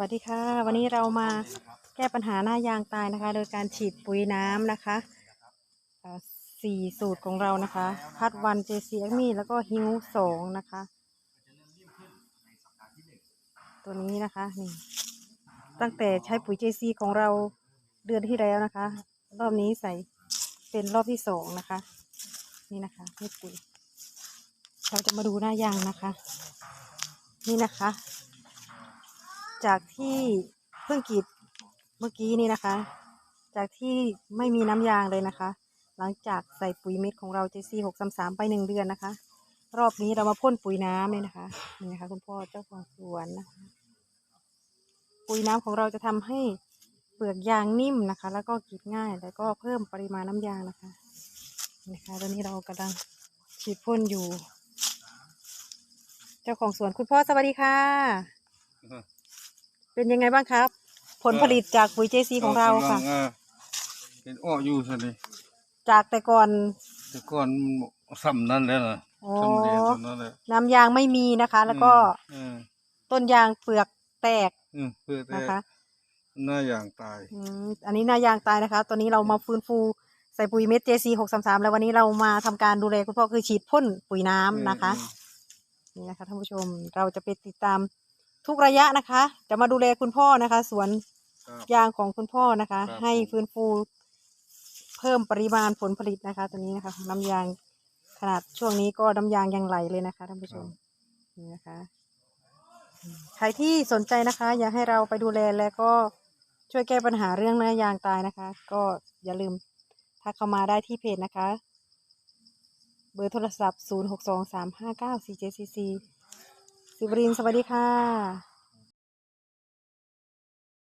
วัสดีค่ะ วันนี้เรามาแก้ปัญหาหน้ายางตายนะคะ โดยการฉีดปุ๋ยน้ำนะคะสี่สูตรของเรานะคะพัดวันเจซีแอมี่แล้วก็ฮิวสองนะคะ ตัวนี้นะคะนี่ตั้งแต่ใช้ปุ๋ยเจซีของเราเดือนที่แล้วนะคะ รอบนี้ใส่เป็นรอบที่สองนะคะ นี่นะคะนี่ปุ๋ยเราจะมาดูหน้ายางนะคะ นี่นะคะ จากที่เพิ่งกรีดเมื่อกี้นี่นะคะ จากที่ไม่มีน้ำยางเลยนะคะ หลังจากใส่ปุ๋ยเม็ดของเรา JC หกสามสามไปหนึ่งเดือนนะคะ รอบนี้เรามาพ่นปุ๋ยน้ำเลยนะคะนี่นะคะ คุณพ่อเจ้าของสวนนะคะ ปุ๋ยน้ำของเราจะทำให้เปลือกยางนิ่มนะคะ แล้วก็กรีดง่าย แล้วก็เพิ่มปริมาณน้ำยางนะคะนี่นะคะตอนนี้เรากำลังฉีดพ่นอยู่ เจ้าของสวนคุณพ่อสวัสดีค่ะ เป็นยังไงบ้างครับ ผลผลิตจากปุ๋ย JC ของเราค่ะ กำลังอ่าเป็นอ้ออยู่สินี่จากแต่ก่อน แต่ก่อนมันซ้ำนั่นแล้วนะโอ้ซ้ำเรียนซ้ำนั่นแหละน้ำยางไม่มีนะคะ แล้วก็เออต้นยางเปลือกแตกเออเพื่อแต่นะคะหน้าอย่างตายอืมอันนี้หนายางตายนะคะ ตอนนี้เรามาฟื้นฟูใส่ปุ๋ยเม็ด JC หกสามสามแล้ววันนี้เรามาทำการดูแลคุณพ่อคือฉีดพ่นปุ๋ยน้ำนะคะนี่นะคะท่านผู้ชมเราจะไปติดตาม ทุกระยะนะคะ จะมาดูแลคุณพ่อนะคะ สวนครับยางของคุณพ่อนะคะ ครับ ให้ฟื้นฟู เพิ่มปริมาณผลผลิตนะคะ ตัวนี้นะคะน้ำยางขนาดช่วงนี้ก็น้ำยางยังไหลเลยนะคะท่านผู้ชมนี่นะคะอืมใครที่สนใจนะคะ อยากให้เราไปดูแลแล้วก็ช่วยแก้ปัญหาเรื่องเนื้อยางตายนะคะ ก็อย่าลืมทักเข้ามาได้ที่เพจนะคะ เบอร์โทรศัพท์ 0 6 2 3 5 9 4 7 4 4 สิบรินสวัสดีค่ะ